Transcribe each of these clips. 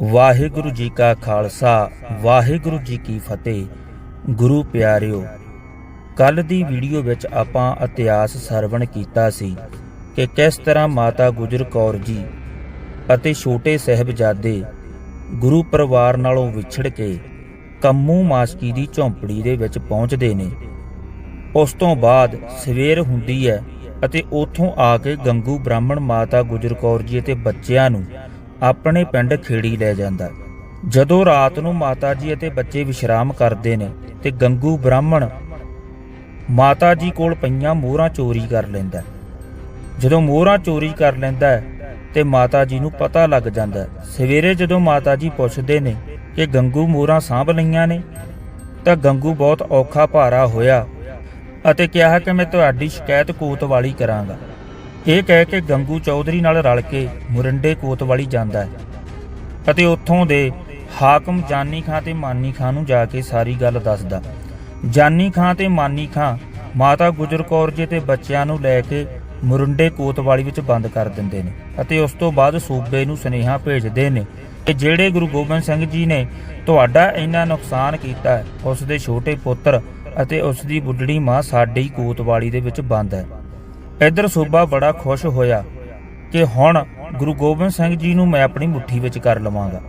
ਵਾਹਿਗੁਰੂ ਜੀ ਕਾ ਖਾਲਸਾ, ਵਾਹਿਗੁਰੂ ਜੀ ਕੀ ਫਤਿਹ। ਗੁਰੂ ਪਿਆਰਿਓ ਕੱਲ ਦੀ ਵੀਡੀਓ ਵਿੱਚ ਆਪਾਂ ਇਤਿਹਾਸ ਸਰਵਣ ਕੀਤਾ ਸੀ ਕਿ ਕਿਸ ਤਰ੍ਹਾਂ ਮਾਤਾ ਗੁਜਰ ਕੌਰ ਜੀ ਅਤੇ ਛੋਟੇ ਸਹਿਬਜ਼ਾਦੇ ਗੁਰੂ ਪਰਿਵਾਰ ਨਾਲੋਂ ਵਿਛੜ ਕੇ ਕੰਮੂ ਮਾਸਕੀ ਦੀ ਝੌਂਪੜੀ ਦੇ ਵਿੱਚ ਪਹੁੰਚਦੇ ਨੇ। ਉਸ ਤੋਂ ਬਾਅਦ ਸਵੇਰ ਹੁੰਦੀ ਹੈ ਅਤੇ ਉੱਥੋਂ ਆ ਕੇ ਗੰਗੂ ਬ੍ਰਾਹਮਣ ਮਾਤਾ ਗੁਜਰ ਕੌਰ ਜੀ ਅਤੇ ਬੱਚਿਆਂ ਨੂੰ ਆਪਣੇ ਪਿੰਡ ਖੇੜੀ ਲੈ ਜਾਂਦਾ। ਜਦੋਂ ਰਾਤ ਨੂੰ ਮਾਤਾ ਜੀ ਅਤੇ ਬੱਚੇ ਵਿਸ਼ਰਾਮ ਕਰਦੇ ਨੇ ਤੇ ਗੰਗੂ ਬ੍ਰਾਹਮਣ ਮਾਤਾ ਜੀ ਕੋਲ ਪਈਆਂ ਮੋਹਰਾਂ ਚੋਰੀ ਕਰ ਲੈਂਦਾ ਜਦੋਂ ਮੋਹਰਾਂ ਚੋਰੀ ਕਰ ਲੈਂਦਾ ਹੈ ਤੇ ਮਾਤਾ ਜੀ ਨੂੰ ਪਤਾ ਲੱਗ ਜਾਂਦਾ ਸਵੇਰੇ ਜਦੋਂ ਮਾਤਾ ਜੀ ਪੁੱਛਦੇ ਨੇ ਕਿ ਗੰਗੂ ਮੋਹਰਾਂ ਸਾਂਭ ਲਈਆਂ ਨੇ, ਤਾਂ ਗੰਗੂ ਬਹੁਤ ਔਖਾ ਭਾਰਾ ਹੋਇਆ ਅਤੇ ਕਿਹਾ ਕਿ ਮੈਂ ਤੁਹਾਡੀ ਸ਼ਿਕਾਇਤ ਕੋਤਵਾਲੀ ਕਰਾਂਗਾ। ਇਹ ਕਹਿ ਕੇ ਗੰਗੂ ਚੌਧਰੀ ਨਾਲ ਰਲ ਕੇ ਮੁਰੰਡੇ ਕੋਤਵਾਲੀ ਜਾਂਦਾ ਹੈ ਅਤੇ ਉੱਥੋਂ ਦੇ ਹਾਕਮ ਜਾਨੀ ਖਾਂ ਤੇ ਮਾਨੀ ਖਾਂ ਨੂੰ ਜਾ ਕੇ ਸਾਰੀ ਗੱਲ ਦੱਸਦਾ ਜਾਨੀ ਖਾਂ ਤੇ ਮਾਨੀ ਖਾਂ ਮਾਤਾ ਗੁਜਰ ਕੌਰ ਜੀ ਤੇ ਬੱਚਿਆਂ ਨੂੰ ਲੈ ਕੇ ਮੁਰੰਡੇ ਕੋਤਵਾਲੀ ਵਿੱਚ ਬੰਦ ਕਰ ਦਿੰਦੇ ਨੇ ਅਤੇ ਉਸ ਤੋਂ ਬਾਅਦ ਸੂਬੇ ਨੂੰ ਸੁਨੇਹਾ ਭੇਜਦੇ ਨੇ ਕਿ ਜਿਹੜੇ ਗੁਰੂ ਗੋਬਿੰਦ ਸਿੰਘ ਜੀ ਨੇ ਤੁਹਾਡਾ ਇੰਨਾ ਨੁਕਸਾਨ ਕੀਤਾ ਹੈ, ਉਸ ਦੇ ਛੋਟੇ ਪੁੱਤਰ ਅਤੇ ਉਸ ਦੀ ਬੁੱਢੜੀ ਮਾਂ ਸਾਡੇ ਹੀ ਕੋਤਵਾਲੀ ਦੇ ਵਿੱਚ ਬੰਦ ਹੈ। ਇੱਧਰ ਸੂਬਾ ਬੜਾ ਖੁਸ਼ ਹੋਇਆ ਕਿ ਹੁਣ ਗੁਰੂ ਗੋਬਿੰਦ ਸਿੰਘ ਜੀ ਨੂੰ ਮੈਂ ਆਪਣੀ ਮੁੱਠੀ ਵਿੱਚ ਕਰ ਲਵਾਂਗਾ।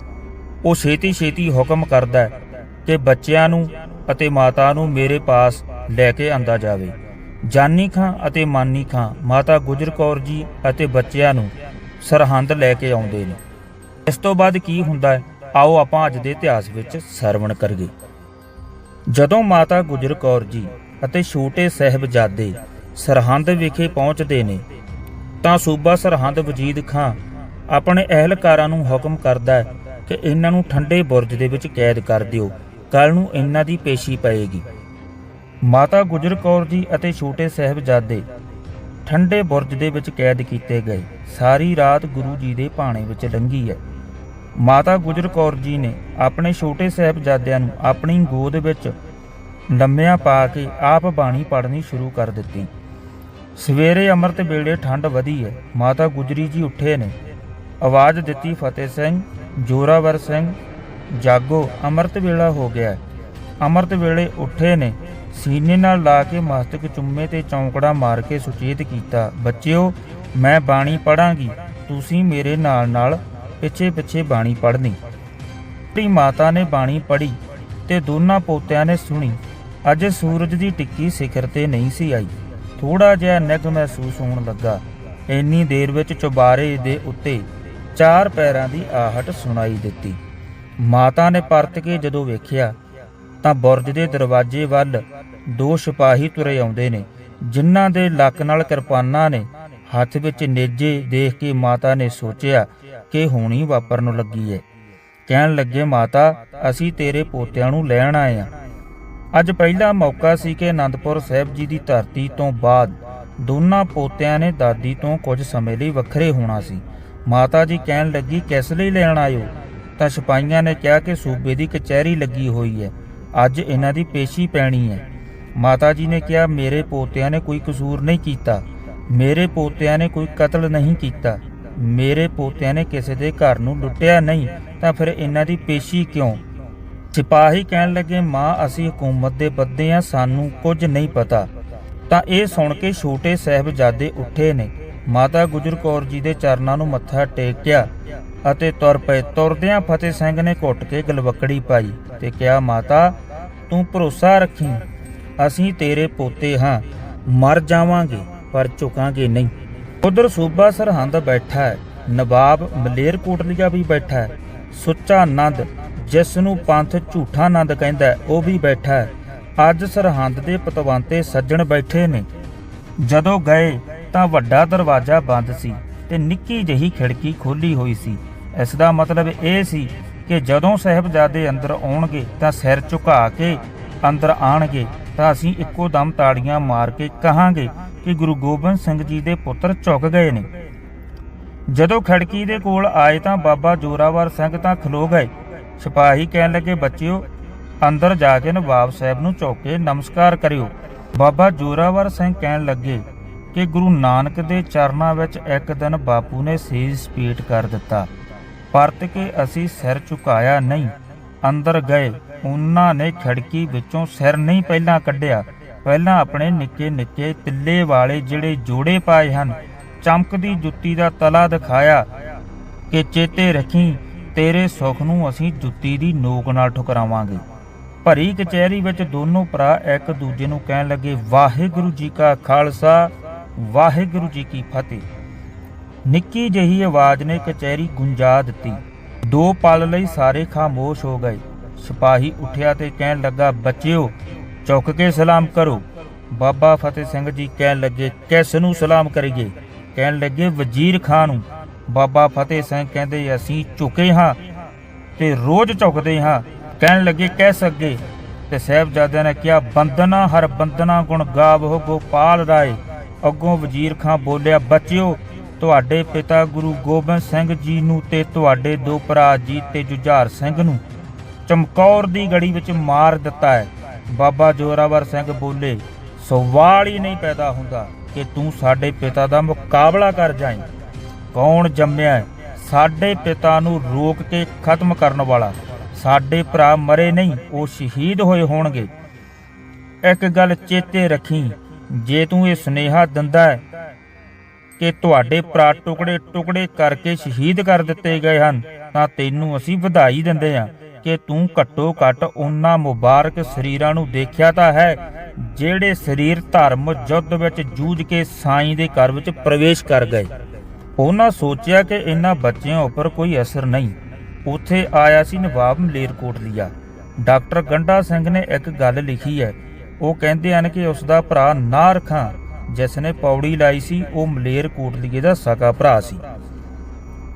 ਉਹ ਛੇਤੀ ਛੇਤੀ ਹੁਕਮ ਕਰਦਾ ਹੈ ਕਿ ਬੱਚਿਆਂ ਨੂੰ ਅਤੇ ਮਾਤਾ ਨੂੰ ਮੇਰੇ ਪਾਸ ਲੈ ਕੇ ਆਂਦਾ ਜਾਵੇ। ਜਾਨੀ ਖਾਂ ਅਤੇ ਮਾਨੀ ਖਾਂ, ਮਾਤਾ ਗੁਜਰ ਕੌਰ ਜੀ ਅਤੇ ਬੱਚਿਆਂ ਨੂੰ ਸਰਹੰਦ ਲੈ ਕੇ ਆਉਂਦੇ ਨੇ। ਇਸ ਤੋਂ ਬਾਅਦ ਕੀ ਹੁੰਦਾ ਹੈ? ਆਓ ਆਪਾਂ ਅੱਜ ਦੇ ਇਤਿਹਾਸ ਵਿੱਚ ਸਰਵਣ ਕਰੀਏ। ਜਦੋਂ ਮਾਤਾ ਗੁਜਰ ਕੌਰ ਜੀ ਅਤੇ ਛੋਟੇ ਸਹਿਬਜ਼ਾਦੇ ਸਰਹੰਦ ਵਿਖੇ ਪਹੁੰਚਦੇ ਨੇ। ਤਾਂ ਸੂਬਾ ਸਰਹੰਦ ਵਜੀਦ ਖਾਂ ਆਪਣੇ ਅਹਿਲਕਾਰਾਂ ਨੂੰ ਹੁਕਮ ਕਰਦਾ ਹੈ ਕਿ ਇਹਨਾਂ ਨੂੰ ਠੰਡੇ ਬੁਰਜ ਦੇ ਵਿੱਚ ਕੈਦ ਕਰ ਦਿਓ। ਕੱਲ ਨੂੰ ਇਹਨਾਂ ਦੀ ਪੇਸ਼ੀ ਪਏਗੀ। ਮਾਤਾ ਗੁਜਰ ਕੌਰ ਜੀ ਅਤੇ ਛੋਟੇ ਸਹਿਬਜ਼ਾਦੇ ਠੰਡੇ ਬੁਰਜ ਦੇ ਵਿੱਚ ਕੈਦ ਕੀਤੇ ਗਏ। ਸਾਰੀ ਰਾਤ ਗੁਰੂ ਜੀ ਦੇ ਭਾਣੇ ਵਿੱਚ ਲੰਘੀ ਹੈ। ਮਾਤਾ ਗੁਜਰ ਕੌਰ ਜੀ ਨੇ ਆਪਣੇ ਛੋਟੇ ਸਾਹਿਬਜ਼ਾਦਿਆਂ ਨੂੰ ਆਪਣੀ ਗੋਦ ਵਿੱਚ ਲੰਮਿਆਂ ਪਾ ਕੇ ਆਪ ਬਾਣੀ ਪੜ੍ਹਨੀ ਸ਼ੁਰੂ ਕਰ ਦਿੱਤੀ। ਸਵੇਰੇ ਅੰਮ੍ਰਿਤ ਵੇਲੇ ਠੰਡ ਵਧੀ ਹੈ ਮਾਤਾ ਗੁਜਰੀ ਜੀ ਉੱਠੇ ਨੇ। ਆਵਾਜ਼ ਦਿੱਤੀ ਫਤਿਹ ਸਿੰਘ, ਜੋਰਾਵਰ ਸਿੰਘ, ਜਾਗੋ ਅੰਮ੍ਰਿਤ ਵੇਲਾ ਹੋ ਗਿਆ ਅੰਮ੍ਰਿਤ ਵੇਲੇ ਉੱਠੇ ਨੇ। ਸੀਨੇ ਨਾਲ ਲਾ ਕੇ ਮਸਤਕ ਚੁੰਮੇ ਤੇ ਚੌਂਕੜਾ ਮਾਰ ਕੇ ਸੁਚੇਤ ਕੀਤਾ, ਬੱਚਿਓ, ਮੈਂ ਬਾਣੀ ਪੜਾਂਗੀ ਤੁਸੀਂ ਮੇਰੇ ਨਾਲ ਨਾਲ ਪਿੱਛੇ ਪਿੱਛੇ ਬਾਣੀ ਪੜ੍ਹਨੀ। ਤੇ ਮਾਤਾ ਨੇ ਬਾਣੀ ਪੜ੍ਹੀ ਤੇ ਦੋਨਾਂ ਪੋਤਿਆਂ ਨੇ ਸੁਣੀ। ਅੱਜ ਸੂਰਜ ਦੀ ਟਿੱਕੀ ਸਿਖਰ ਤੇ ਨਹੀਂ ਸੀ ਆਈ। ਥੋੜਾ ਜਿਹਾ ਨਿੱਘ ਮਹਿਸੂਸ ਹੋਣ ਲੱਗਾ। ਇੰਨੀ ਦੇਰ ਵਿੱਚ ਚੁਬਾਰੇ ਦੇ ਉੱਤੇ ਚਾਰ ਪੈਰਾਂ ਦੀ ਆਹਟ ਸੁਣਾਈ ਦਿੱਤੀ। ਮਾਤਾ ਨੇ ਪਰਤ ਕੇ ਜਦੋਂ ਵੇਖਿਆ, ਤਾਂ ਬੁਰਜ ਦੇ ਦਰਵਾਜ਼ੇ ਵੱਲ ਦੋ ਸਿਪਾਹੀ ਤੁਰੇ ਆਉਂਦੇ ਨੇ, ਜਿਨ੍ਹਾਂ ਦੇ ਲੱਕ ਨਾਲ ਕਿਰਪਾਨਾਂ ਨੇ ਹੱਥ ਵਿੱਚ ਨੇਜੇ ਦੇਖ ਕੇ ਮਾਤਾ ਨੇ ਸੋਚਿਆ ਕਿ ਹੋਣੀ ਵਾਪਰਨ ਲੱਗੀ ਹੈ ਕਹਿਣ ਲੱਗੇ, ਮਾਤਾ, ਅਸੀਂ ਤੇਰੇ ਪੋਤਿਆਂ ਨੂੰ ਲੈਣ ਆਏ ਹਾਂ ਅੱਜ ਪਹਿਲਾ ਮੌਕਾ ਸੀ ਕਿ ਆਨੰਦਪੁਰ ਸਾਹਿਬ ਜੀ ਦੀ ਧਰਤੀ ਤੋਂ ਬਾਅਦ ਦੋਨਾਂ ਪੋਤਿਆਂ ਨੇ ਦਾਦੀ ਤੋਂ ਕੁਝ ਸਮੇਂ ਲਈ ਵੱਖਰੇ ਹੋਣਾ ਸੀ। ਮਾਤਾ ਜੀ ਕਹਿਣ ਲੱਗੀ, ਕਿਸ ਲਈ ਲੈਣ ਆਇਓ? ਤਾਂ ਸਿਪਾਹੀਆਂ ਨੇ ਕਿਹਾ ਕਿ ਸੂਬੇ ਦੀ ਕਚਹਿਰੀ ਲੱਗੀ ਹੋਈ ਹੈ। ਅੱਜ ਇਹਨਾਂ ਦੀ ਪੇਸ਼ੀ ਪੈਣੀ ਹੈ। ਮਾਤਾ ਜੀ ਨੇ ਕਿਹਾ, ਮੇਰੇ ਪੋਤਿਆਂ ਨੇ ਕੋਈ ਕਸੂਰ ਨਹੀਂ ਕੀਤਾ। ਮੇਰੇ ਪੋਤਿਆਂ ਨੇ ਕੋਈ ਕਤਲ ਨਹੀਂ ਕੀਤਾ। ਮੇਰੇ ਪੋਤਿਆਂ ਨੇ ਕਿਸੇ ਦੇ ਘਰ ਨੂੰ ਲੁੱਟਿਆ ਨਹੀਂ ਤਾਂ ਫਿਰ ਇਹਨਾਂ ਦੀ ਪੇਸ਼ੀ ਕਿਉਂ? ਸਿਪਾਹੀ ਕਹਿਣ ਲੱਗੇ, ਮਾਂ, ਅਸੀਂ ਹਕੂਮਤ ਦੇ ਬੱਦੇ ਆ, ਸਾਨੂੰ ਕੁਝ ਨਹੀਂ ਪਤਾ। ਤਾਂ ਇਹ ਸੁਣ ਕੇ ਛੋਟੇ ਸਾਹਿਬਜ਼ਾਦੇ ਉੱਠੇ ਨੇ। ਮਾਤਾ ਗੁਜਰ ਕੌਰ ਜੀ ਦੇ ਚਰਨਾਂ ਨੂੰ ਮੱਥਾ ਟੇਕਿਆ ਅਤੇ ਤੁਰ ਪਏ। ਤੁਰਦਿਆਂ ਫਤਿਹ ਸਿੰਘ ਨੇ ਘੁੱਟ ਕੇ ਗਲਵਕੜੀ ਪਾਈ ਤੇ ਕਿਹਾ, ਮਾਤਾ, ਤੂੰ ਭਰੋਸਾ ਰੱਖੀ। ਅਸੀਂ ਤੇਰੇ ਪੋਤੇ ਹਾਂ। ਮਰ ਜਾਵਾਂਗੇ, ਪਰ ਝੁਕਾਂਗੇ ਨਹੀਂ। ਉਧਰ ਸੂਬਾ ਸਰਹੰਦ ਬੈਠਾ ਹੈ। ਨਵਾਬ ਮਲੇਰ ਕੋਟਲੀਆ ਵੀ ਬੈਠਾ ਹੈ। ਸੁੱਚਾ ਆਨੰਦ ਜਿਸ ਨੂੰ ਪੰਥ ਝੂਠਾ ਆਨੰਦ ਕਹਿੰਦਾ ਉਹ ਵੀ ਬੈਠਾ ਹੈ। ਅੱਜ ਸਰਹੰਦ ਦੇ ਪਤਵੰਤੇ ਸੱਜਣ ਬੈਠੇ ਨੇ। ਜਦੋਂ ਗਏ ਤਾਂ ਵੱਡਾ ਦਰਵਾਜ਼ਾ ਬੰਦ ਸੀ ਤੇ ਨਿੱਕੀ ਜਿਹੀ ਖਿੜਕੀ ਖੋਲੀ ਹੋਈ ਸੀ। ਇਸ ਦਾ ਮਤਲਬ ਇਹ ਸੀ ਕਿ ਜਦੋਂ ਸਾਹਿਬਜ਼ਾਦੇ ਅੰਦਰ ਆਉਣਗੇ ਤਾਂ ਸਿਰ ਝੁਕਾ ਕੇ ਅੰਦਰ ਆਣਗੇ ਤਾਂ ਅਸੀਂ ਇੱਕੋ ਦਮ ਤਾੜੀਆਂ ਮਾਰ ਕੇ ਕਹਾਂਗੇ ਕਿ ਗੁਰੂ ਗੋਬਿੰਦ ਸਿੰਘ ਜੀ ਦੇ ਪੁੱਤਰ ਝੁਕ ਗਏ ਨੇ। ਜਦੋਂ ਖਿੜਕੀ ਦੇ ਕੋਲ ਆਏ ਤਾਂ ਬਾਬਾ ਜੋਰਾਵਰ ਸਿੰਘ ਤਾਂ ਖਲੋ ਗਏ। ਸਿਪਾਹੀ ਕਹਿਣ ਲੱਗੇ, ਬੱਚਿਓ, ਅੰਦਰ ਜਾ ਕੇ ਨਵਾਬ ਸਾਹਿਬ ਨੂੰ ਝੁਕ ਨਮਸਕਾਰ ਕਰਿਓ। ਬਾਬਾ ਜੋਰਾਵਰ ਸਿੰਘ ਕਹਿਣ ਲੱਗੇ ਕਿ ਗੁਰੂ ਨਾਨਕ ਦੇ ਚਰਨਾਂ ਵਿੱਚ ਇੱਕ ਦਿਨ ਬਾਪੂ ਨੇ ਸੀਸ ਪੀਟ ਕਰ ਦਿੱਤਾ। ਪਰਤ ਕੇ ਅਸੀਂ ਸਿਰ ਝੁਕਾਇਆ ਨਹੀਂ। ਅੰਦਰ ਗਏ। ਉਹਨਾਂ ਨੇ ਖਿੜਕੀ ਵਿੱਚੋਂ ਸਿਰ ਨਹੀਂ ਪਹਿਲਾਂ ਕੱਢਿਆ। ਪਹਿਲਾਂ ਆਪਣੇ ਨਿੱਕੇ ਨਿੱਕੇ ਤਿੱਲੇ ਵਾਲੇ ਜਿਹੜੇ ਜੋੜੇ ਪਾਏ ਹਨ, ਚਮਕਦੀ ਜੁੱਤੀ ਦਾ ਤਲਾ ਦਿਖਾਇਆ ਕਿ ਚੇਤੇ ਰੱਖੀ ਤੇਰੇ ਸੁੱਖ ਨੂੰ ਅਸੀਂ ਜੁੱਤੀ ਦੀ ਨੋਕ ਨਾਲ ਠੁਕਰਾਵਾਂਗੇ। ਭਰੀ ਕਚਹਿਰੀ ਵਿੱਚ ਦੋਨੋਂ ਭਰਾ ਇੱਕ ਦੂਜੇ ਨੂੰ ਕਹਿਣ ਲੱਗੇ, ਵਾਹਿਗੁਰੂ ਜੀ ਕਾ ਖਾਲਸਾ, ਵਾਹਿਗੁਰੂ ਜੀ ਕੀ ਫਤਿਹ। ਨਿੱਕੀ ਜਿਹੀ ਆਵਾਜ਼ ਨੇ ਕਚਹਿਰੀ ਗੁੰਜਾ ਦਿੱਤੀ। ਦੋ ਪਲ ਲਈ ਸਾਰੇ ਖਾਮੋਸ਼ ਹੋ ਗਏ। ਸਿਪਾਹੀ ਉੱਠਿਆ ਤੇ ਕਹਿਣ ਲੱਗਾ, ਬੱਚਿਓ, ਚੁੱਕ ਕੇ ਸਲਾਮ ਕਰੋ। ਬਾਬਾ ਫਤਿਹ ਸਿੰਘ ਜੀ ਕਹਿਣ ਲੱਗੇ, ਕਿਸ ਨੂੰ ਸਲਾਮ ਕਰੀਏ? ਕਹਿਣ ਲੱਗੇ, ਵਜ਼ੀਰ ਖਾਨ ਨੂੰ। ਬਾਬਾ ਫਤਿਹ ਸਿੰਘ ਕਹਿੰਦੇ, ਅਸੀਂ ਝੁਕੇ ਹਾਂ ਤੇ ਰੋਜ਼ ਝੁਕਦੇ ਹਾਂ। ਕਹਿਣ ਲੱਗੇ, ਕਹਿ ਸਕੇ ਤੇ ਸਾਹਿਬਜ਼ਾਦਿਆਂ ਨੇ ਕਿਹਾ ਬੰਦਨਾ ਹਰ ਬੰਦਨਾ ਗੁਣ ਗਾਵੋ ਗੋਪਾਲ ਰਾਏ। ਅੱਗੋਂ ਵਜ਼ੀਰ ਖਾਂ ਬੋਲਿਆ, ਬੱਚਿਓ, ਤੁਹਾਡੇ ਪਿਤਾ ਗੁਰੂ ਗੋਬਿੰਦ ਸਿੰਘ ਜੀ ਨੂੰ ਤੇ ਤੁਹਾਡੇ ਦੋ ਭਰਾ ਜੀ ਤੇ ਜੁਝਾਰ ਸਿੰਘ ਨੂੰ ਚਮਕੌਰ ਦੀ ਗੜੀ ਵਿੱਚ ਮਾਰ ਦਿੱਤਾ ਹੈ। ਬਾਬਾ ਜੋਰਾਵਰ ਸਿੰਘ ਬੋਲੇ, ਸਵਾਲ ਹੀ ਨਹੀਂ ਪੈਦਾ ਹੁੰਦਾ ਕਿ ਤੂੰ ਸਾਡੇ ਪਿਤਾ ਦਾ ਮੁਕਾਬਲਾ ਕਰ ਜਾਏ ਕੌਣ ਜੰਮਿਆ ਸਾਡੇ ਪਿਤਾ ਨੂੰ ਰੋਕ ਕੇ ਖਤਮ ਕਰਨ ਵਾਲਾ। ਸਾਡੇ ਭਰਾ ਮਰੇ ਨਹੀਂ, ਉਹ ਸ਼ਹੀਦ ਹੋਏ ਹੋਣਗੇ। ਇੱਕ ਗੱਲ ਚੇਤੇ ਰੱਖੀ, ਜੇ ਤੂੰ ਇਹ ਸੁਨੇਹਾ ਦਿੰਦਾ ਹੈ ਕਿ ਤੁਹਾਡੇ ਭਰਾ ਟੁਕੜੇ ਟੁਕੜੇ ਕਰਕੇ ਸ਼ਹੀਦ ਕਰ ਦਿੱਤੇ ਗਏ ਹਨ, ਤਾਂ ਤੈਨੂੰ ਅਸੀਂ ਵਧਾਈ ਦਿੰਦੇ ਹਾਂ ਕਿ ਤੂੰ ਘੱਟੋ ਘੱਟ ਉਹਨਾਂ ਮੁਬਾਰਕ ਸਰੀਰਾਂ ਨੂੰ ਦੇਖਿਆ ਤਾਂ ਹੈ, ਜਿਹੜੇ ਸਰੀਰ ਧਰਮ ਯੁੱਧ ਵਿੱਚ ਜੂਝ ਕੇ ਸਾਈਂ ਦੇ ਘਰ ਵਿੱਚ ਪ੍ਰਵੇਸ਼ ਕਰ ਗਏ। ਉਹਨਾਂ ਸੋਚਿਆ ਕਿ ਇਹਨਾਂ ਬੱਚਿਆਂ ਉੱਪਰ ਕੋਈ ਅਸਰ ਨਹੀਂ। ਉੱਥੇ ਆਇਆ ਸੀ ਨਵਾਬ ਮਲੇਰਕੋਟਲੀਆ ਡਾਕਟਰ ਗੰਡਾ ਸਿੰਘ ਨੇ ਇੱਕ ਗੱਲ ਲਿਖੀ ਹੈ। ਉਹ ਕਹਿੰਦੇ ਹਨ ਕਿ ਉਸ ਦਾ ਭਰਾ ਨਾਰ ਖਾਂ, ਜਿਸ ਨੇ ਪੌੜੀ ਲਾਈ ਸੀ, ਉਹ ਮਲੇਰਕੋਟਲੀਏ ਦਾ ਸਕਾ ਭਰਾ ਸੀ।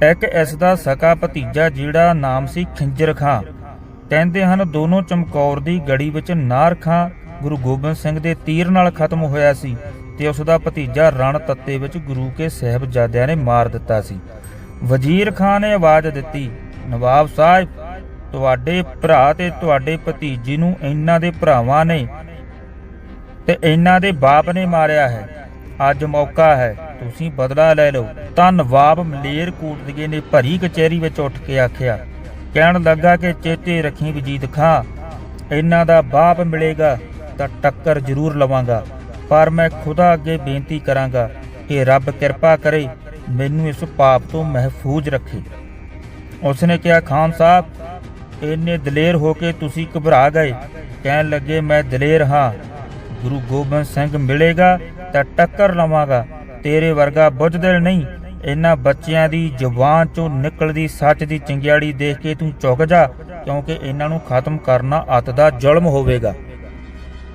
ਇੱਕ ਇਸ ਦਾ ਸਕਾ ਭਤੀਜਾ ਜਿਹੜਾ ਨਾਮ ਸੀ ਖਿੰਜਰ ਖਾਂ। ਕਹਿੰਦੇ ਹਨ, ਦੋਨੋਂ ਚਮਕੌਰ ਦੀ ਗੜੀ ਵਿੱਚ ਨਾਰ ਖਾਂ, ਗੁਰੂ ਗੋਬਿੰਦ ਸਿੰਘ ਦੇ ਤੀਰ ਨਾਲ ਖਤਮ ਹੋਇਆ ਸੀ। ਤੇ ਉਸ ਦਾ ਭਤੀਜਾ ਰਣ ਤੱਤੇ ਵਿੱਚ ਗੁਰੂ ਕੇ ਸਾਹਿਬਜ਼ਾਦਿਆਂ ਨੇ ਮਾਰ ਦਿੱਤਾ ਸੀ। ਵਜ਼ੀਰ ਖਾਨ ਨੇ ਆਵਾਜ਼ ਦਿੱਤੀ, ਨਵਾਬ ਸਾਹਿਬ, ਤੁਹਾਡੇ ਭਰਾ ਤੇ ਤੁਹਾਡੇ ਭਤੀਜੀ ਨੂੰ ਇਹਨਾਂ ਦੇ ਭਰਾਵਾਂ ਨੇ ਤੇ ਇਹਨਾਂ ਦੇ ਬਾਪ ਨੇ ਮਾਰਿਆ ਹੈ। ਅੱਜ ਮੌਕਾ ਹੈ, ਤੁਸੀਂ ਬਦਲਾ ਲੈ ਲਓ। ਤਾਂ ਨਵਾਬ ਮਲੇਰ ਕੋਟਲੀਏ ਨੇ ਭਰੀ ਕਚਹਿਰੀ ਵਿੱਚ ਉੱਠ ਕੇ ਆਖਿਆ, ਕਹਿਣ ਲੱਗਾ ਕਿ ਚੇਤੇ ਰੱਖੀ ਵਜੀਦ ਖਾਂ, ਇਹਨਾਂ ਦਾ ਬਾਪ ਮਿਲੇਗਾ ਤਾਂ ਟੱਕਰ ਜ਼ਰੂਰ ਲਵਾਂਗਾ। ਪਰ ਮੈਂ ਖੁਦਾ ਅੱਗੇ ਬੇਨਤੀ ਕਰਾਂਗਾ ਕਿ ਰੱਬ ਕਿਰਪਾ ਕਰੇ ਮੈਨੂੰ ਇਸ ਪਾਪ ਤੋਂ ਮਹਿਫੂਜ਼ ਰੱਖੇ। ਉਸਨੇ ਕਿਹਾ, ਖਾਨ ਸਾਹਿਬ, ਇੰਨੇ ਦਲੇਰ ਹੋ ਕੇ ਤੁਸੀਂ ਘਬਰਾ ਗਏ। ਕਹਿਣ ਲੱਗੇ, ਮੈਂ ਦਲੇਰ ਹਾਂ। ਗੁਰੂ ਗੋਬਿੰਦ ਸਿੰਘ ਮਿਲੇਗਾ ਤਾਂ ਟੱਕਰ ਲਵਾਂਗਾ। ਤੇਰੇ ਵਰਗਾ ਬੁੱਝਦਿਲ ਨਹੀਂ। ਇਹਨਾਂ ਬੱਚਿਆਂ ਦੀ ਜ਼ੁਬਾਨ ਚੋਂ ਨਿਕਲਦੀ ਸੱਚ ਦੀ ਚੰਗਿਆੜੀ ਦੇਖ ਕੇ ਤੂੰ ਚੁੱਕ ਜਾ, ਕਿਉਂਕਿ ਇਹਨਾਂ ਨੂੰ ਖਤਮ ਕਰਨਾ ਅੱਤ ਦਾ ਜ਼ੁਲਮ ਹੋਵੇਗਾ।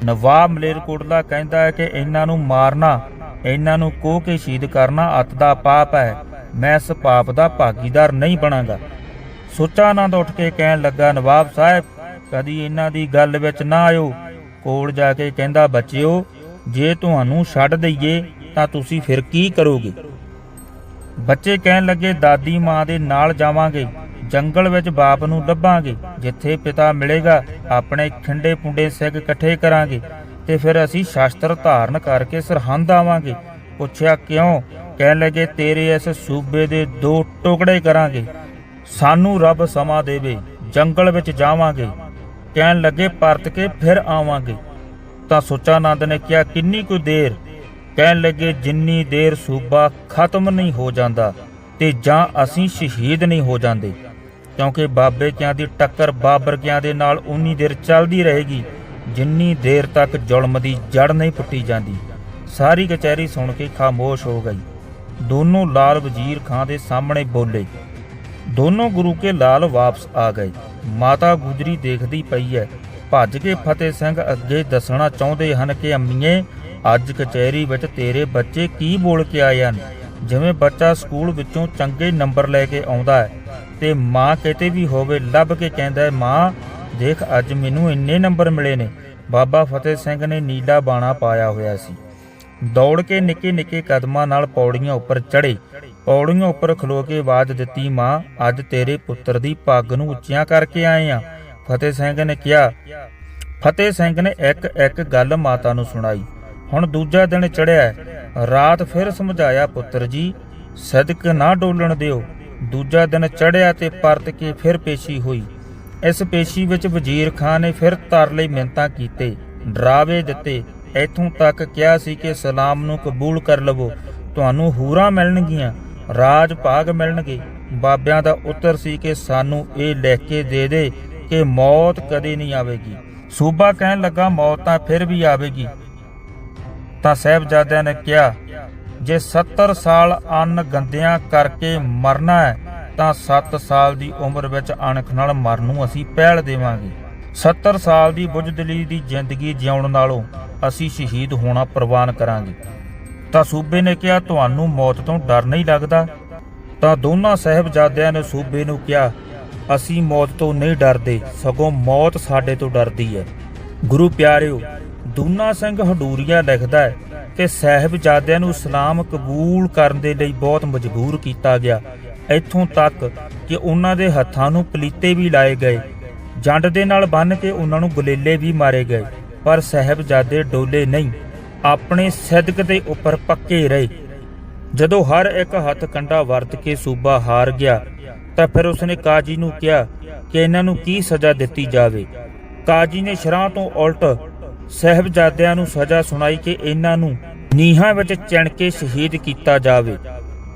ਨਵਾਬ ਮਲੇਰਕੋਟਲਾ ਕਹਿੰਦਾ ਹੈ ਕਿ ਇਹਨਾਂ ਨੂੰ ਮਾਰਨਾ, ਇਹਨਾਂ ਨੂੰ ਕੋਹ ਕੇ ਸ਼ਹੀਦ ਕਰਨਾ ਅੱਤ ਦਾ ਪਾਪ ਹੈ। ਮੈਂ ਇਸ ਪਾਪ ਦਾ ਭਾਗੀਦਾਰ ਨਹੀਂ ਬਣਾਂਗਾ। ਸੁੱਚਾਨੰਦ ਉੱਠ ਕੇ ਕਹਿਣ ਲੱਗਾ, ਨਵਾਬ ਸਾਹਿਬ, ਕਦੀ ਇਹਨਾਂ ਦੀ ਗੱਲ ਵਿੱਚ ਨਾ ਆਇਓ। ਕੋਲ ਜਾ ਕੇ ਕਹਿੰਦਾ, ਬੱਚਿਓ, ਜੇ ਤੁਹਾਨੂੰ ਛੱਡ ਦਈਏ, ਤਾਂ ਤੁਸੀਂ ਫਿਰ ਕੀ ਕਰੋਗੇ? ਬੱਚੇ ਕਹਿਣ ਲੱਗੇ, ਦਾਦੀ ਮਾਂ ਦੇ ਨਾਲ ਜਾਵਾਂਗੇ। ਜੰਗਲ ਵਿੱਚ ਬਾਪ ਨੂੰ ਲੱਭਾਂਗੇ, ਜਿੱਥੇ ਪਿਤਾ ਮਿਲੇਗਾ, ਆਪਣੇ ਖਿੰਡੇ ਪੁੰਡੇ ਸਿੱਖ ਇਕੱਠੇ ਕਰਾਂਗੇ ਤੇ ਫਿਰ ਅਸੀਂ ਸ਼ਾਸਤਰ ਧਾਰਨ ਕਰਕੇ ਸਰਹੰਦ ਆਵਾਂਗੇ। ਪੁੱਛਿਆ ਕਿਉਂ? ਕਹਿਣ ਲੱਗੇ, ਤੇਰੇ ਇਸ ਸੂਬੇ ਦੇ ਦੋ ਟੁਕੜੇ ਕਰਾਂਗੇ। ਸਾਨੂੰ ਰੱਬ ਸਮਾਂ ਦੇਵੇ, ਜੰਗਲ ਵਿੱਚ ਜਾਵਾਂਗੇ। ਕਹਿਣ ਲੱਗੇ, ਪਰਤ ਕੇ ਫਿਰ ਆਵਾਂਗੇ। ਤਾਂ ਸੁੱਚਾਨੰਦ ਨੇ ਕਿਹਾ, ਕਿੰਨੀ ਕੁ ਦੇਰ? ਕਹਿਣ ਲੱਗੇ, ਜਿੰਨੀ ਦੇਰ ਸੂਬਾ ਖਤਮ ਨਹੀਂ ਹੋ ਜਾਂਦਾ ਤੇ ਜਾਂ ਅਸੀਂ ਸ਼ਹੀਦ ਨਹੀਂ ਹੋ ਜਾਂਦੇ। ਕਿਉਂਕਿ ਬਾਬੇ ਕਿਆਂ ਦੀ ਟੱਕਰ ਬਾਬਰ ਕਿਆਂ ਦੇ ਨਾਲ ਉਨੀ ਦੇਰ ਚੱਲਦੀ ਰਹੇਗੀ, ਜਿੰਨੀ ਦੇਰ ਤੱਕ ਜ਼ੁਲਮ ਦੀ ਜੜ ਨਹੀਂ ਪੁੱਟੀ ਜਾਂਦੀ। ਸਾਰੀ ਕਚਹਿਰੀ ਸੁਣ ਕੇ ਖਾਮੋਸ਼ ਹੋ ਗਈ। ਦੋਨੋਂ ਲਾਲ ਵਜ਼ੀਰ ਖਾਂ ਦੇ ਸਾਹਮਣੇ ਬੋਲੇ। ਦੋਨੋਂ ਗੁਰੂ ਕੇ ਲਾਲ ਵਾਪਸ ਆ ਗਏ। ਮਾਤਾ ਗੁਜਰੀ ਦੇਖਦੀ ਪਈ ਹੈ। ਭੱਜ ਕੇ ਫਤਿਹ ਸਿੰਘ ਅੱਗੇ ਦੱਸਣਾ ਚਾਹੁੰਦੇ ਹਨ ਕਿ, ਅੰਮੀਏ, ਅੱਜ ਕਚਹਿਰੀ ਵਿੱਚ ਤੇਰੇ ਬੱਚੇ ਕੀ ਬੋਲ ਕੇ ਆਏ ਹਨ? ਜਿਵੇਂ ਬੱਚਾ ਸਕੂਲ ਵਿੱਚੋਂ ਚੰਗੇ ਨੰਬਰ ਲੈ ਕੇ ਆਉਂਦਾ ਹੈ ਤੇ ਮਾਂ ਕਿਤੇ ਵੀ ਹੋਵੇ, ਲੱਭ ਕੇ ਕਹਿੰਦਾ ਮਾਂ, ਦੇਖ, ਅੱਜ ਮੈਨੂੰ ਇੰਨੇ ਨੰਬਰ ਮਿਲੇ ਨੇ। ਬਾਬਾ ਫਤਿਹ ਸਿੰਘ ਨੇ ਨੀਲਾ ਬਾਣਾ ਪਾਇਆ ਹੋਇਆ ਸੀ। ਦੌੜ ਕੇ ਨਿੱਕੇ ਨਿੱਕੇ ਕਦਮਾਂ ਨਾਲ ਪੌੜੀਆਂ ਉੱਪਰ ਚੜੇ ਪੌੜੀਆਂ ਉੱਪਰ ਖਲੋ ਕੇ ਆਵਾਜ਼ ਦਿੱਤੀ, ਮਾਂ, ਅੱਜ ਤੇਰੇ ਪੁੱਤਰ ਦੀ ਪੱਗ ਨੂੰ ਉੱਚੀਆਂ ਕਰਕੇ ਆਏ ਆ। ਫਤਿਹ ਸਿੰਘ ਨੇ ਕਿਹਾ। ਫਤਿਹ ਸਿੰਘ ਨੇ ਇੱਕ ਇੱਕ ਗੱਲ ਮਾਤਾ ਨੂੰ ਸੁਣਾਈ। ਹੁਣ ਦੂਜਾ ਦਿਨ ਚੜਿਆ ਰਾਤ ਫਿਰ ਸਮਝਾਇਆ, ਪੁੱਤਰ ਜੀ, ਸਦਕ ਨਾ ਡੋਲਣ ਦਿਓ। ਦੂਜਾ ਦਿਨ ਚੜ੍ਹਿਆ ਤੇ ਪਰਤ ਕੇ ਫਿਰ ਪੇਸ਼ੀ ਹੋਈ। ਇਸ ਪੇਸ਼ੀ ਵਿੱਚ ਵਜ਼ੀਰ ਖਾਨ ਨੇ ਫਿਰ ਤਰ ਲਈ ਮਿੰਤਾਂ ਕੀਤੇ, ਡਰਾਵੇ ਦਿੱਤੇ। ਇੱਥੋਂ ਤੱਕ ਕਿਹਾ ਸੀ ਕਿ ਸਲਾਮ ਨੂੰ ਕਬੂਲ ਕਰ ਲਵੋ। ਤੁਹਾਨੂੰ ਹੂਰਾਂ ਮਿਲਣਗੀਆਂ, ਰਾਜ ਭਾਗ ਮਿਲਣਗੇ। ਬਾਬਿਆਂ ਦਾ ਉੱਤਰ ਸੀ ਕਿ ਸਾਨੂੰ ਇਹ ਲਿਖ ਕੇ ਦੇ ਦੇ ਕਿ ਮੌਤ ਕਦੇ ਨਹੀਂ ਆਵੇਗੀ। ਸੂਬਾ ਕਹਿਣ ਲੱਗਾ, ਮੌਤ ਤਾਂ ਫਿਰ ਵੀ ਆਵੇਗੀ। ਤਾਂ ਸਾਹਿਬਜ਼ਾਦਿਆਂ ਨੇ ਕਿਹਾ ਜੇ 70 ਸਾਲ ਅੰਨ ਗੰਦਿਆਂ ਕਰਕੇ ਮਰਨਾ ਹੈ, ਤਾਂ 7 ਸਾਲ ਦੀ ਉਮਰ ਵਿੱਚ ਅਣਖ ਨਾਲ ਮਰਨ ਨੂੰ ਅਸੀਂ ਪਹਿਲ ਦੇਵਾਂਗੇ। 70 ਸਾਲ ਦੀ ਬੁਝਦਲੀ ਦੀ ਜ਼ਿੰਦਗੀ ਜਿਉਣ ਨਾਲੋਂ ਅਸੀਂ ਸ਼ਹੀਦ ਹੋਣਾ ਪ੍ਰਵਾਨ ਕਰਾਂਗੇ। ਤਾਂ ਸੂਬੇ ਨੇ ਕਿਹਾ, ਤੁਹਾਨੂੰ ਮੌਤ ਤੋਂ ਡਰ ਨਹੀਂ ਲੱਗਦਾ? ਤਾਂ ਦੋਨਾਂ ਸਾਹਿਬਜ਼ਾਦਿਆਂ ਨੇ ਸੂਬੇ ਨੂੰ ਕਿਹਾ, ਅਸੀਂ ਮੌਤ ਤੋਂ ਨਹੀਂ ਡਰਦੇ, ਸਗੋਂ ਮੌਤ ਸਾਡੇ ਤੋਂ ਡਰਦੀ ਹੈ। ਗੁਰੂ ਪਿਆਰਿਓ, ਦੂਨਾ ਸਿੰਘ ਹਡੂਰੀਆ ਲਿਖਦਾ ਹੈ ਕਿ ਸਾਹਿਬਜ਼ਾਦਿਆਂ ਨੂੰ ਇਸਲਾਮ ਕਬੂਲ ਕਰਨ ਦੇ ਲਈ ਬਹੁਤ ਮਜਬੂਰ ਕੀਤਾ ਗਿਆ। ਇੱਥੋਂ ਤੱਕ ਕਿ ਉਹਨਾਂ ਦੇ ਹੱਥਾਂ ਨੂੰ ਪਲੀਤੇ ਵੀ ਲਾਏ ਗਏ। ਜੰਡ ਦੇ ਨਾਲ ਬੰਨ੍ਹ ਕੇ ਉਹਨਾਂ ਨੂੰ ਗੁਲੇਲੇ ਵੀ ਮਾਰੇ ਗਏ। ਪਰ ਸਾਹਿਬਜ਼ਾਦੇ ਡੋਲੇ ਨਹੀਂ, ਆਪਣੇ ਸਿਦਕ ਦੇ ਉੱਪਰ ਪੱਕੇ ਰਹੇ। ਜਦੋਂ ਹਰ ਇੱਕ ਹੱਥ ਕੰਡਾ ਵਰਤ ਕੇ ਸੂਬਾ ਹਾਰ ਗਿਆ, ਤਾਂ ਫਿਰ ਉਸਨੇ ਕਾਜੀ ਨੂੰ ਕਿਹਾ ਕਿ ਇਹਨਾਂ ਨੂੰ ਕੀ ਸਜ਼ਾ ਦਿੱਤੀ ਜਾਵੇ। ਕਾਜੀ ਨੇ ਸ਼ਰਾਂ ਤੋਂ ਉਲਟ ਸਹਿਬਜ਼ਾਦਿਆਂ ਨੂੰ ਸਜ਼ਾ ਸੁਣਾਈ ਕਿ ਇਹਨਾਂ ਨੂੰ ਨੀਹਾਂ ਵਿੱਚ ਚਿਣ ਕੇ ਸ਼ਹੀਦ ਕੀਤਾ ਜਾਵੇ।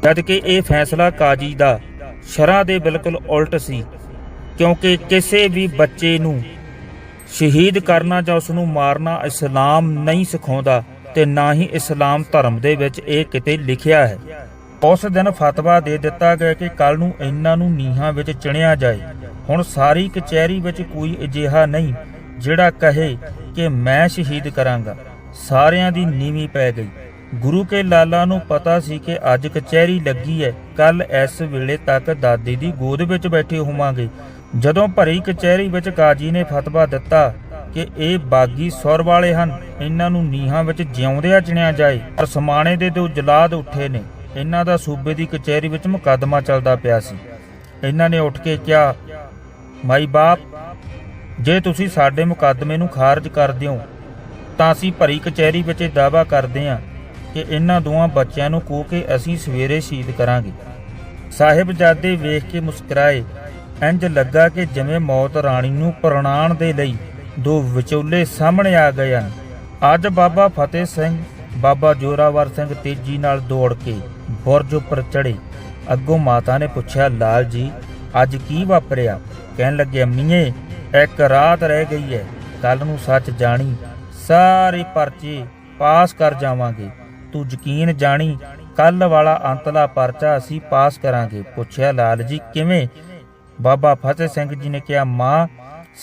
ਜਦ ਇਹ ਫੈਸਲਾ ਕਾਜੀ ਦਾ ਸ਼ਰਾਂ ਦੇ ਬਿਲਕੁਲ ਉਲਟ ਸੀ, ਕਿਉਂਕਿ ਕਿਸੇ ਵੀ ਬੱਚੇ ਨੂੰ ਸ਼ਹੀਦ ਕਰਨਾ ਜਾਂ ਉਸ ਨੂੰ ਮਾਰਨਾ ਇਸਲਾਮ ਨਹੀਂ ਸਿਖਾਉਂਦਾ ਤੇ ਨਾ ਹੀ ਇਸਲਾਮ ਧਰਮ ਦੇ ਵਿੱਚ ਇਹ ਕਿਤੇ ਲਿਖਿਆ ਹੈ। ਉਸ ਦਿਨ ਫਤਵਾ ਦੇ ਦਿੱਤਾ ਗਿਆ ਕਿ ਕੱਲ ਨੂੰ ਇਹਨਾਂ ਨੂੰ ਨੀਹਾਂ ਵਿੱਚ ਚਿਣਿਆ ਜਾਏ। ਹੁਣ ਸਾਰੀ ਕਚਹਿਰੀ ਵਿੱਚ ਕੋਈ ਅਜਿਹਾ ਨਹੀਂ, ਜਿਹੜਾ ਕਹੇ ਕਿ ਮੈਂ ਸ਼ਹੀਦ ਕਰਾਂਗਾ। ਸਾਰਿਆਂ ਦੀ ਨੀਵੀਂ ਪੈ ਗਈ। ਗੁਰੂ ਕੇ ਲਾਲਾ ਨੂੰ ਪਤਾ ਸੀ ਕਿ ਅੱਜ ਕਚਹਿਰੀ ਲੱਗੀ ਹੈ ਕੱਲ ਇਸ ਵੇਲੇ ਤੱਕ ਦਾਦੀ ਦੀ ਗੋਦ ਵਿੱਚ ਬੈਠੇ ਹੋਵਾਂਗੇ। ਜਦੋਂ ਭਰੀ ਕਚਹਿਰੀ ਵਿੱਚ ਕਾਜੀ ਨੇ ਫਤਵਾ ਦਿੱਤਾ ਕਿ ਇਹ ਬਾਗੀ ਸੁਰ ਵਾਲੇ ਹਨ, ਇਹਨਾਂ ਨੂੰ ਨੀਹਾਂ ਵਿੱਚ ਜਿਉਂਦਿਆਂ ਚਿਣਿਆ ਜਾਏ। ਪਰ ਸਮਾਣੇ ਦੇ ਦੋ ਜਲਾਦ ਉੱਠੇ ਨੇ। ਇਹਨਾਂ ਦਾ ਸੂਬੇ ਦੀ ਕਚਹਿਰੀ ਵਿੱਚ ਮੁਕੱਦਮਾ ਚੱਲਦਾ ਪਿਆ ਸੀ। ਇਹਨਾਂ ਨੇ ਉੱਠ ਕੇ ਕਿਹਾ, ਮਾਈ ਬਾਪ ਜੇ ਤੁਸੀਂ ਸਾਡੇ ਮੁਕੱਦਮੇ ਨੂੰ ਖਾਰਜ ਕਰ ਦਿਓ, ਤਾਂ ਅਸੀਂ ਭਰੀ ਕਚਹਿਰੀ ਵਿੱਚ ਇਹ ਦਾਅਵਾ ਕਰਦੇ ਹਾਂ ਕਿ ਇਹਨਾਂ ਦੋਵਾਂ ਬੱਚਿਆਂ ਨੂੰ ਕੋ ਕੇ ਅਸੀਂ ਸਵੇਰੇ ਸ਼ਹੀਦ ਕਰਾਂਗੇ। ਸਾਹਿਬਜ਼ਾਦੇ ਵੇਖ ਕੇ ਮੁਸਕਰਾਏ ਇੰਜ ਲੱਗਾ ਕਿ ਜਿਵੇਂ ਮੌਤ ਰਾਣੀ ਨੂੰ ਪ੍ਰਣਾਣ ਦੇ ਲਈ ਦੋ ਵਿਚੋਲੇ ਸਾਹਮਣੇ ਆ ਗਏ ਹਨ। ਅੱਜ ਬਾਬਾ ਫਤਿਹ ਸਿੰਘ, ਬਾਬਾ ਜੋਰਾਵਰ ਸਿੰਘ ਤੇਜ਼ੀ ਨਾਲ ਦੌੜ ਕੇ ਬੁਰਜ ਉੱਪਰ ਚੜੇ ਅੱਗੋਂ ਮਾਤਾ ਨੇ ਪੁੱਛਿਆ, ਲਾਲ ਜੀ, ਅੱਜ ਕੀ ਵਾਪਰਿਆ? ਕਹਿਣ ਲੱਗੇ, ਅੰਮੀਏ ਇੱਕ ਰਾਤ ਰਹਿ ਗਈ ਹੈ। ਕੱਲ ਨੂੰ ਸੱਚ ਜਾਣੀ, ਸਾਰੇ ਪਰਚੇ ਪਾਸ ਕਰ ਜਾਵਾਂਗੇ। ਤੂੰ ਯਕੀਨ ਜਾਣੀ ਕੱਲ ਵਾਲਾ ਅੰਤਲਾ ਪਰਚਾ ਅਸੀਂ ਪਾਸ ਕਰਾਂਗੇ। ਪੁੱਛਿਆ ਲਾਲ ਜੀ, ਕਿਵੇਂ? ਬਾਬਾ ਫਤਿਹ ਸਿੰਘ ਜੀ ਨੇ ਕਿਹਾ, ਮਾਂ,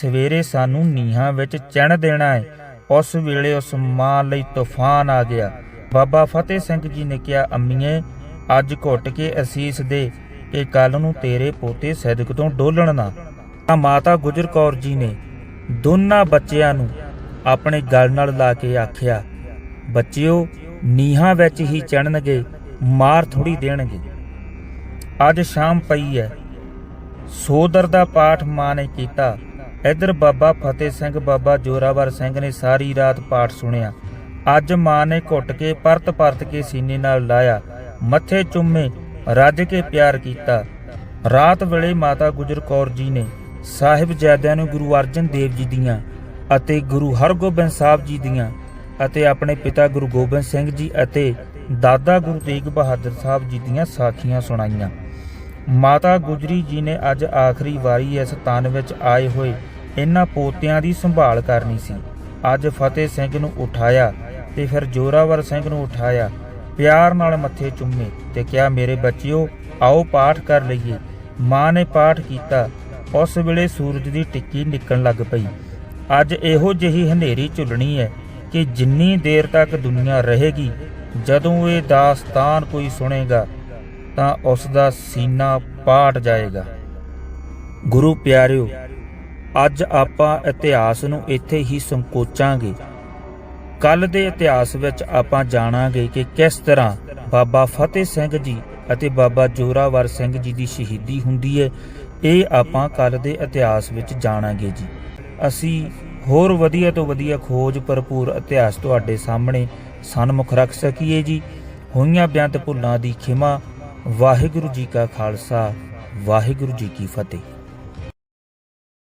ਸਵੇਰੇ ਸਾਨੂੰ ਨੀਹਾਂ ਵਿੱਚ ਚਿਣ ਦੇਣਾ ਹੈ। ਉਸ ਵੇਲੇ ਉਸ ਮਾਂ ਲਈ ਤੂਫਾਨ ਆ ਗਿਆ। ਬਾਬਾ ਫਤਿਹ ਸਿੰਘ ਜੀ ਨੇ ਕਿਹਾ, ਅੰਮੀਏ, ਅੱਜ ਘੁੱਟ ਕੇ ਅਸੀਸ ਦੇ ਕਿ ਕੱਲ ਨੂੰ ਤੇਰੇ ਪੋਤੇ ਸਦਕ ਤੋਂ ਡੋਲਣ ਨਾ। ਤਾਂ ਮਾਤਾ ਗੁਜਰ ਕੌਰ ਜੀ ਨੇ ਦੋਨਾਂ ਬੱਚਿਆਂ ਨੂੰ ਆਪਣੇ ਗਲ ਨਾਲ ਲਾ ਕੇ ਆਖਿਆ, ਬੱਚਿਓ, ਨੀਹਾਂ ਵਿੱਚ ਹੀ ਚੜਨਗੇ ਮਾਰ ਥੋੜੀ ਦੇਣਗੇ। ਅੱਜ ਸ਼ਾਮ ਪਈ ਹੈ ਸੋਦਰ ਦਾ ਪਾਠ ਮਾਂ ਨੇ ਕੀਤਾ। ਇਧਰ ਬਾਬਾ ਫਤਿਹ ਸਿੰਘ, ਬਾਬਾ ਜੋਰਾਵਰ ਸਿੰਘ ਨੇ ਸਾਰੀ ਰਾਤ ਪਾਠ ਸੁਣਿਆ। ਅੱਜ ਮਾਂ ਨੇ ਘੁੱਟ ਕੇ ਪਰਤ ਪਰਤ ਕੇ ਸੀਨੇ ਨਾਲ ਲਾਇਆ। ਮੱਥੇ ਚੁੰਮੇ, ਰੱਜ ਕੇ ਪਿਆਰ ਕੀਤਾ। ਰਾਤ ਵੇਲੇ ਮਾਤਾ ਗੁਜਰ ਕੌਰ ਜੀ ਨੇ ਸਾਹਿਬਜ਼ਾਦਿਆਂ ਨੂੰ ਗੁਰੂ ਅਰਜਨ ਦੇਵ ਜੀ ਦੀਆਂ ਅਤੇ ਗੁਰੂ ਹਰਗੋਬਿੰਦ ਸਾਹਿਬ ਜੀ ਦੀਆਂ ਅਤੇ ਆਪਣੇ ਪਿਤਾ ਗੁਰੂ ਗੋਬਿੰਦ ਸਿੰਘ ਜੀ ਅਤੇ ਦਾਦਾ ਗੁਰੂ ਤੇਗ ਬਹਾਦਰ ਸਾਹਿਬ ਜੀ ਦੀਆਂ ਸਾਖੀਆਂ ਸੁਣਾਈਆਂ। ਮਾਤਾ ਗੁਜਰੀ ਜੀ ਨੇ ਅੱਜ ਆਖਰੀ ਵਾਰੀ ਇਸ ਤਨ ਵਿੱਚ ਆਏ ਹੋਏ ਇਹਨਾਂ ਪੋਤਿਆਂ ਦੀ ਸੰਭਾਲ ਕਰਨੀ ਸੀ। ਅੱਜ ਫਤਿਹ ਸਿੰਘ ਨੂੰ ਉਠਾਇਆ ਤੇ ਫਿਰ ਜੋਰਾਵਰ ਸਿੰਘ ਨੂੰ ਉਠਾਇਆ, ਪਿਆਰ ਨਾਲ ਮੱਥੇ ਚੁੰਮੇ ਤੇ ਕਿਹਾ, ਮੇਰੇ ਬੱਚਿਓ, ਆਓ ਪਾਠ ਕਰ ਲਈਏ। ਮਾਂ ਨੇ ਪਾਠ ਕੀਤਾ ਉਸ ਵੇਲੇ ਸੂਰਜ ਦੀ ਟਿੱਕੀ ਨਿਕਲਣ ਲੱਗ ਪਈ। ਅੱਜ ਇਹੋ ਜਿਹੀ ਹਨੇਰੀ ਝੁੱਲਣੀ ਹੈ ਕਿ ਜਿੰਨੀ ਦੇਰ ਤੱਕ ਦੁਨੀਆ ਰਹੇਗੀ, ਜਦੋਂ ਇਹ ਦਾਸਤਾਨ ਕੋਈ ਸੁਣੇਗਾ, ਤਾਂ ਉਸ ਦਾ ਸੀਨਾ ਪਾਟ ਜਾਏਗਾ। ਗੁਰੂ ਪਿਆਰਿਓ, ਅੱਜ ਆਪਾਂ ਇਤਿਹਾਸ ਨੂੰ ਇੱਥੇ ਹੀ ਸੰਕੋਚਾਂਗੇ। ਕੱਲ ਦੇ ਇਤਿਹਾਸ ਵਿੱਚ ਆਪਾਂ ਜਾਣਾਂਗੇ ਕਿ ਕਿਸ ਤਰ੍ਹਾਂ ਬਾਬਾ ਫਤਿਹ ਸਿੰਘ ਜੀ ਅਤੇ ਬਾਬਾ ਜੋਰਾਵਰ ਸਿੰਘ ਜੀ ਦੀ ਸ਼ਹੀਦੀ ਹੁੰਦੀ ਹੈ। ਇਹ ਆਪਾਂ ਕੱਲ ਦੇ ਇਤਿਹਾਸ ਵਿੱਚ ਜਾਣਾਂਗੇ ਜੀ। ਅਸੀਂ ਹੋਰ ਵਧੀਆ ਤੋਂ ਵਧੀਆ ਖੋਜ ਭਰਪੂਰ ਇਤਿਹਾਸ ਤੁਹਾਡੇ ਸਾਹਮਣੇ ਸਨਮੁਖ ਰੱਖ ਸਕੀਏ ਜੀ। ਹੋਈਆਂ ਬਿਆੰਤ ਭੁੱਲਾਂ ਦੀ ਖਿਮਾ, ਵਾਹਿਗੁਰੂ ਜੀ ਕਾ ਖਾਲਸਾ, ਵਾਹਿਗੁਰੂ ਜੀ ਕੀ ਫਤਿਹ।